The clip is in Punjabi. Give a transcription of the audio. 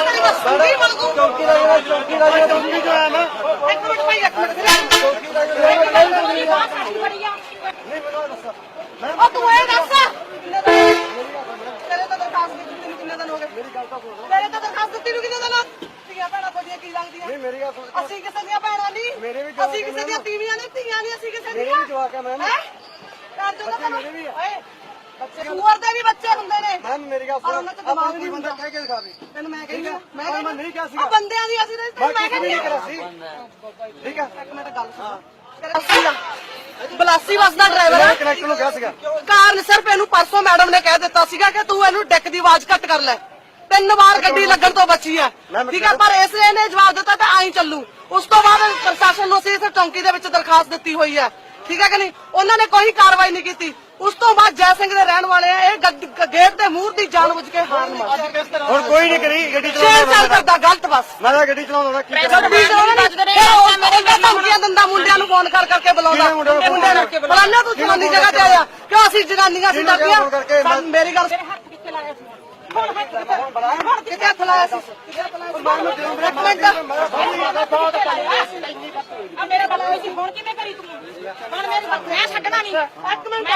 ਚੌਕੀ ਲੱਗ ਰਿਹਾ ਚੌਕੀ ਲੱਗ ਰਿਹਾ ਚੌਕੀ ਜੋ ਹੈ ਨਾ ਇੱਕ ਮਿੰਟ ਭਾਈ ਇੱਕ ਮਿੰਟ ਚੌਕੀ ਲੱਗ ਰਿਹਾ ਇੱਕ ਮਿੰਟ ਮੇਰੀ ਬਾਤ ਸਾਡੀ ਬੜੀ ਆ ਨਹੀਂ ਮੈਨੂੰ ਦੱਸ ਮੈਂ ਉਹ ਤੂੰ ਇਹ ਦੱਸ। ਤੇਰੇ ਤਾਂ ਦਰਖਾਸਤ ਦਿੱਤੀ ਨੂੰ ਕਿੰਨੇ ਦਿਨ ਹੋ ਗਏ? ਮੇਰੀ ਗੱਲ ਤਾਂ ਸੁਣ ਤੇਰੇ ਤਾਂ ਦਰਖਾਸਤ ਦਿੱਤੀ ਨੂੰ ਕਿੰਨੇ ਦਿਨ? ਹੋ ਗਏ ਨਹੀਂ ਮੇਰੀ ਗੱਲ ਸੁਣੋ। ਅਸੀਂ ਕਿਸੇ ਦੀਆਂ ਭੈਣਾਂ ਨਹੀਂ। ਮੇਰੇ ਵੀ ਜਵਾਕ ਅਸੀਂ ਕਿਸੇ ਦੀਆਂ ਤੀਵੀਆਂ ਨਹੀਂ ਧੀਆਂ ਨਹੀਂ ਅਸੀਂ ਕਿਸੇ ਮੇਰੇ ਦੀਆਂ। ਵੀ ਜਵਾਕ ਹੈ ਮੈਮ ਹੈ? ਕਰ ਜੋ ਤਾਂ ਮੇਰੇ ਵੀ ਆ। ਓਏ ਬੱਚੇ ਸੂਰ ਦੇ ਵੀ ਬੱਚੇ ਹੁੰਦੇ ਨੇ। ਮੈਮ ਮੇਰੀ ਗੱਲ ਔਰ ਸੁਣੋ। ਉਹਨਾਂ ਚ ਆਪਾਂ ਦਿਮਾਗ ਕੋਈ ਨਹੀਂ ਬੰਦਾ ਹੁੰਦਾ। ਕਹਿ ਕੇ ਦਿਖਾਵੇ ਤੈਨੂੰ ਮੈਂ ਕਹਿੰਦੀ ਹਾਂ, ਮੈਂ ਹਾਂ, ਕਹਿੰਦੀ ਮੈਂ ਨਹੀਂ ਕਿਹਾ ਉਹ ਸੀਗਾ। ਬੰਦਿਆਂ ਦੀ ਅਸੀਂ ਤਾਂ ਮੈਂ ਮੈਂ ਕਿਸੇ ਵੀ ਕਹਿੰਦੀ ਨਹੀਂ ਹਾਂ। ਕਰਿਆ ਸੀ? ਠੀਕ ਹੈ ਇੱਕ ਮਿੰਟ ਗੱਲ ਸੁਣ। ਤੇਰਾ ਬੱਸੀ ਦਾ ਬਲਾਸੀ ਬੱਸ ਦਾ ਡਰਾਈਵਰ ਮੈਂ ਹੈ ਕਨੈਕਟਰ ਨੂੰ ਕਿਹਾ ਸੀਗਾ। ਕਾਰਨ ਸਿਰਫ ਇਹਨੂੰ ਪਰਸੋਂ ਮੈਡਮ ਨੇ ਕਹਿ ਦਿੱਤਾ ਸੀਗਾ ਕਿ ਤੂੰ ਇਹਨੂੰ ਡੈਕ ਦੀ ਆਵਾਜ਼ ਘੱਟ ਕਰ ਲੈ। ਤਿੰਨ ਵਾਰ ਗੱਡੀ ਲੱਗਣ ਤੋਂ ਬਚੀ ਹੈ ਠੀਕ ਹੈ ਪਰ ਇਸ ਨੇ ਜਵਾਬ ਦਿੱਤਾ ਤਾਂ ਆਈ ਚੱਲੂ। ਉਸ ਤੋਂ ਬਾਅਦ ਪ੍ਰਸ਼ਾਸਨ ਨੂੰ ਅਸੀਂ ਇਸ ਚੌਂਕੀ ਦੇ ਵਿੱਚ ਦਰਖਾਸਤ ਦਿੱਤੀ ਹੋਈ ਹੈ ਠੀਕ ਹੈ ਕਿ ਨਹੀਂ? ਉਹਨਾਂ ਨੇ ਕੋਈ ਕਾਰਵਾਈ ਨਹੀਂ ਕੀਤੀ। ਉਸ ਤੋਂ ਬਾਅਦ ਜੈ ਸਿੰਘ ਦੇ ਰਹਿਣ ਵਾਲੇ ਆ ਇਹ ਗੱਡ- ਗੇਟ ਦੇ ਮੂਹਰ ਦੀ ਜਾਣ ਬੁੱਝ ਕੇ ਹਾਰ ਮਾਰੀ ਹੁਣ ਕੋਈ ਨਹੀਂ ਕਰੀ ਗੱਡੀ ਚਲਾਉਂਦਾ ਕਰਦਾ ਗਲਤ ਬਸ। ਮੈਂ ਤਾਂ ਗੱਡੀ ਚਲਾਉਂਦਾ ਕੀ ਕਰਾਂ ਗੱਡੀ ਚਲਾਉਣਾ ਨਹੀਂ ਫਿਰ ਉਹ ਉਹਦਾ ਧਮਕੀਆਂ ਦਿੰਦਾ ਮੁੰਡਿਆਂ ਨੂੰ ਫੋਨ ਕਰ ਕਰਕੇ ਬੁਲਾਉਂਦਾ। ਮੁੰਡਿਆਂ ਨੂੰ ਬੁਲਾਉਂਦਾ? ਤੂੰ ਜਨਾਨੀ ਜਗ੍ਹਾ ਤੇ ਆਇਆ ਕਿਉਂ ਅਸੀਂ ਜਨਾਨੀਆਂ ਸੀ ਸਾਨੂੰ- ਮੇਰੀ ਗੱਲ ਹੁਣ ਕਿਤੇ ਹੱਥ ਲਾਇਆ ਸੀ ਕਿਤੇ ਹੱਥ ਲਾਇਆ ਸੀ ਮਾਰ ਨੂੰ ਦਿਓ ਮੇਰੇ ਆ ਮੇਰਾ ਬਲਾ ਸੀ ਹੁਣ ਕਿਤੇ ਕਰੀ ਤੂੰ ਹੁਣ ਮੇਰੀ ਬੱਤ ਮੈਂ ਛੱਡਣਾ ਨਹੀਂ ਇੱਕ ਮਿੰਟ